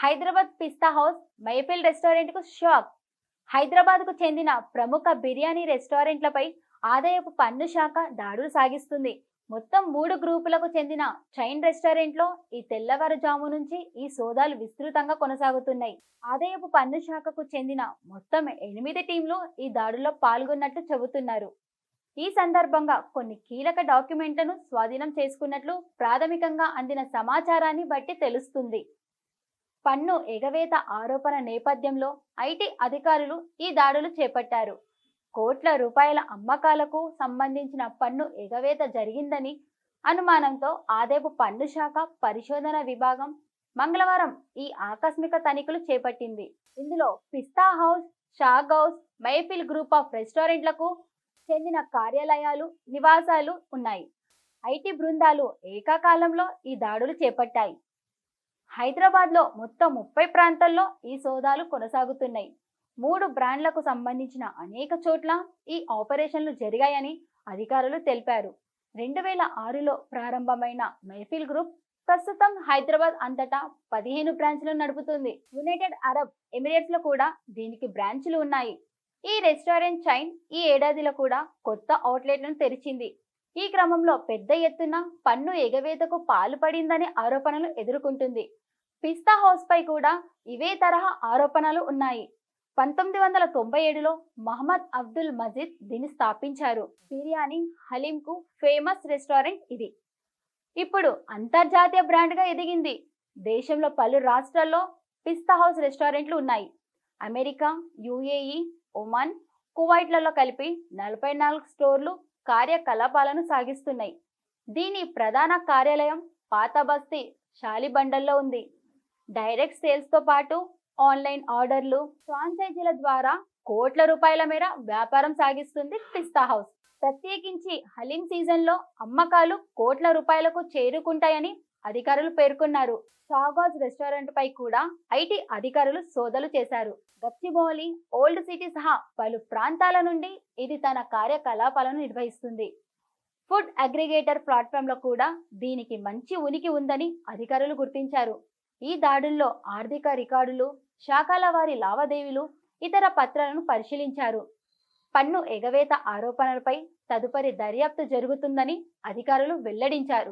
Hyderabad Pista house Mehfil రెస్టారెంట్కు shock. హైదరాబాద్కు చెందిన ప్రముఖ బిర్యానీ రెస్టారెంట్లపై ఆదాయపు పన్ను శాఖ దాడులు సాగిస్తుంది. మొత్తం మూడు గ్రూపులకు చెందిన చైన్ రెస్టారెంట్లో ఈ తెల్లవారుజాము నుంచి ఈ సోదాలు విస్తృతంగా కొనసాగుతున్నాయి. ఆదాయపు పన్ను శాఖకు చెందిన మొత్తం ఎనిమిది టీంలు ఈ దాడుల్లో పాల్గొన్నట్లు చెబుతున్నారు. ఈ సందర్భంగా కొన్ని కీలక డాక్యుమెంట్లను స్వాధీనం చేసుకున్నట్లు ప్రాథమికంగా అందిన సమాచారాన్ని బట్టి తెలుస్తుంది. పన్ను ఎగవేత ఆరోపణ నేపథ్యంలో ఐటీ అధికారులు ఈ దాడులు చేపట్టారు. కోట్ల రూపాయల అమ్మకాలకు సంబంధించిన పన్ను ఎగవేత జరిగిందని అనుమానంతో ఆదేపు పన్ను శాఖ పరిశోధన విభాగం మంగళవారం ఈ ఆకస్మిక తనిఖీలు చేపట్టింది. ఇందులో Pista house Shah Ghouse Mehfil group of రెస్టారెంట్లకు చెందిన కార్యాలయాలు నివాసాలు ఉన్నాయి. ఐటీ బృందాలు ఏకకాలంలో ఈ దాడులు చేపట్టాయి. హైదరాబాద్లో మొత్తం ముప్పై ప్రాంతాల్లో ఈ సోదాలు కొనసాగుతున్నాయి. మూడు బ్రాండ్లకు సంబంధించిన అనేక చోట్ల ఈ ఆపరేషన్లు జరిగాయని అధికారులు తెలిపారు. రెండు వేల ఆరులో ప్రారంభమైన మైఫిల్ గ్రూప్ ప్రస్తుతం హైదరాబాద్ అంతటా పదిహేను బ్రాంచ్లు నడుపుతుంది. యునైటెడ్ అరబ్ ఎమిరేట్స్లో కూడా దీనికి బ్రాంచ్లు ఉన్నాయి. ఈ రెస్టారెంట్ చైన్ ఈ ఏడాదిలో కూడా కొత్త అవుట్లెట్లను తెరిచింది. ఈ క్రమంలో పెద్ద ఎత్తున పన్ను ఎగవేతకు పాల్పడిందనే ఆరోపణలు ఎదుర్కొంటుంది. పిస్తా హౌస్ పై కూడా ఇవే తరహా ఆరోపణలు ఉన్నాయి. పంతొమ్మిది వందల తొంభై ఏడులో మహమ్మద్ అబ్దుల్ మజీద్ దీన్ని స్థాపించారు. బిర్యానీ హలీంకు ఫేమస్ రెస్టారెంట్ ఇది. ఇప్పుడు అంతర్జాతీయ బ్రాండ్గా ఎదిగింది. దేశంలో పలు రాష్ట్రాల్లో పిస్తా హౌస్ రెస్టారెంట్లు ఉన్నాయి. అమెరికా యుఏఈ ఒమాన్ కువైట్లలో కలిపి నలభై నాలుగు స్టోర్లు కార్యకలాపాలను సాగిస్తున్నాయి. దీని ప్రధాన కార్యాలయం పాత బస్తీ షాలిబండల్లో ఉంది. డైరెక్ట్ సేల్స్తో పాటు ఆన్లైన్ ఆర్డర్లు ఫ్రాంచైజీల ద్వారా కోట్ల రూపాయల మేర వ్యాపారం సాగిస్తుంది పిస్తా హౌస్. ప్రత్యేకించి హలీం సీజన్లో అమ్మకాలు కోట్ల రూపాయలకు చేరుకుంటాయని అధికారులు పేర్కొన్నారు. షాగాజ్ రెస్టారెంట్ పై కూడా ఐటీ అధికారులు సోదలు చేశారు. గచ్చిబౌలి ఓల్డ్ సిటీ సహా పలు ప్రాంతాల నుండి ఇది తన కార్యకలాపాలను నిర్వహిస్తుంది. ఫుడ్ అగ్రిగేటర్ ప్లాట్ఫామ్లో కూడా దీనికి మంచి ఉనికి ఉందని అధికారులు గుర్తించారు. ఈ దాడుల్లో ఆర్థిక రికార్డులు శాఖల వారి లావాదేవీలు ఇతర పత్రాలను పరిశీలించారు. పన్ను ఎగవేత ఆరోపణలపై తదుపరి దర్యాప్తు జరుగుతుందని అధికారులు వెల్లడించారు.